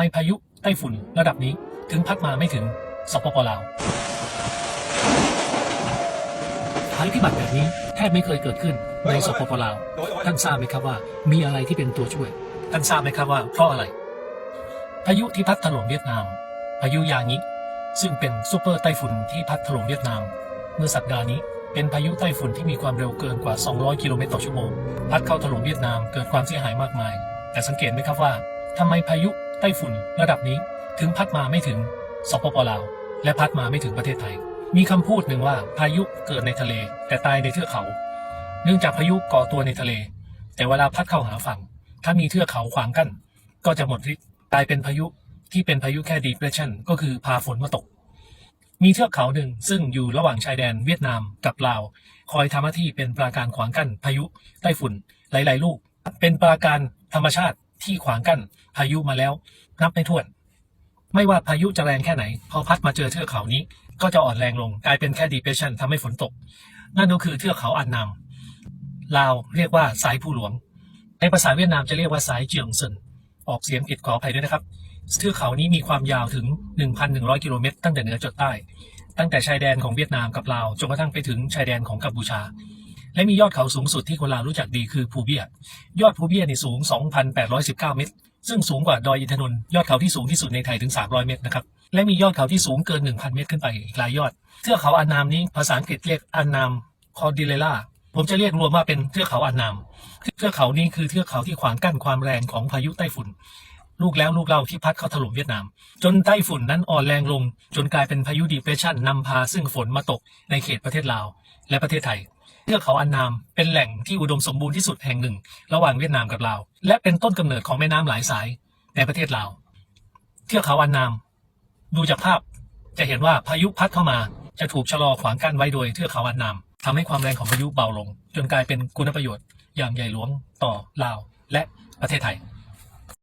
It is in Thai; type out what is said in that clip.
ไมพายุไต้ฝุ่นระดับนี้ถึงพัดมาไม่ถึงสปปลาวภัยพิบัติแบบนี้แทบไม่เคยเกิดขึ้นในสปปลาว ท่านทราบไหมครับว่า มีอะไรที่เป็นตัวช่วย ท่านทราบไหมครับว่าเพราะอะไร พายุที่พัดถล่มเวียดนาม พายุยางิ ซึ่งเป็นซูเปอร์ไต้ฝุ่นที่พัดถล่มเวียดนาม เมื่อสัปดาห์นี้เป็นพายุไต้ฝุ่นที่มีความเร็วเกินกว่า 200 กิโลเมตรต่อชั่วโมง พัดเข้าถล่มเวียดนามเกิดความเสียหายมากมาย แต่สังเกตไหมครับว่าทำไมพายุ ไต้ฝุ่นระดับนี้ถึงพัดมาไม่ถึงสปปลาว และพัดมาไม่ถึงประเทศไทย มีคำพูดหนึ่งว่าพายุเกิดในทะเลแต่ตายในเทือกเขา เนื่องจากพายุก่อตัวในทะเล แต่เวลาพัดเข้าหาฝั่ง ถ้ามีเทือกเขาขวางกั้น ก็จะหมดฤทธิ์กลายเป็นพายุที่เป็นพายุแค่ depression ก็คือพาฝนมาตก มีเทือกเขาหนึ่งซึ่งอยู่ระหว่างชายแดนเวียดนามกับลาว คอยทำหน้าที่เป็นปราการขวางกั้นพายุไต้ฝุ่นหลาย ๆ ลูก เป็นปราการธรรมชาติ ที่ขวางกั้นพายุมาแล้ว นับไม่ถ้วน ไม่ว่าพายุจะแรงแค่ไหน พอพัดมาเจอเทือกเขานี้ ก็จะอ่อนแรงลงกลายเป็นแค่ depression ทำให้ฝนตก นั่นก็คือเทือกเขาอันนามลาวเรียกว่าสายผู้หลวง ในภาษาเวียดนามจะเรียกว่าสายเจียงเซินออกเสียงผิดขออภัยด้วยนะครับเทือกเขานี้มีความยาวถึง 1,100 กิโลเมตรตั้งแต่เหนือจดใต้ ตั้งแต่ชายแดนของเวียดนามกับลาวจนกระทั่งไปถึงชายแดนของกัมพูชา และมียอดเขาสูงสุดที่คนลาวรู้จักดีคือภูเบีย ยอดภูเบียนี่สูง 2,819 เมตร ซึ่งสูงกว่าดอยอินทนนท์ยอดเขาที่สูงที่สุดในไทยถึง 300 เมตรนะครับ และมียอดเขาที่สูงเกิน 1,000 เมตรขึ้นไปอีกหลายยอด เทือกเขาอันนามนี้ภาษาอังกฤษเรียกอันนามคอร์ดิเลล่าผมจะเรียกรวมว่าเป็นเทือกเขาอันนาม เทือกเขานี้คือเทือกเขาที่ขวางกั้นความแรงของพายุไต้ฝุ่น ลูกแล้วลูกเล่าที่พัดเข้าถล่มเวียดนาม จนไต้ฝุ่นนั้นอ่อนแรงลง จนกลายเป็นพายุดีเพรสชันนำพาซึ่งฝนมาตกในเขตประเทศลาว และประเทศไทย เทือกเขาอันนามเป็นแหล่งที่อุดมสมบูรณ์ที่สุดแห่งหนึ่ง ระหว่างเวียดนามกับลาว และเป็นต้นกำเนิดของแม่น้ำหลายสายในประเทศลาว เทือกเขาอันนาม ดูจากภาพจะเห็นว่าพายุพัดเข้ามาจะถูกชะลอขวางกั้นไว้โดยเทือกเขาอันนามทำให้ความแรงของพายุเบาลง จนกลายเป็นคุณประโยชน์อย่างใหญ่หลวงต่อลาวและประเทศไทย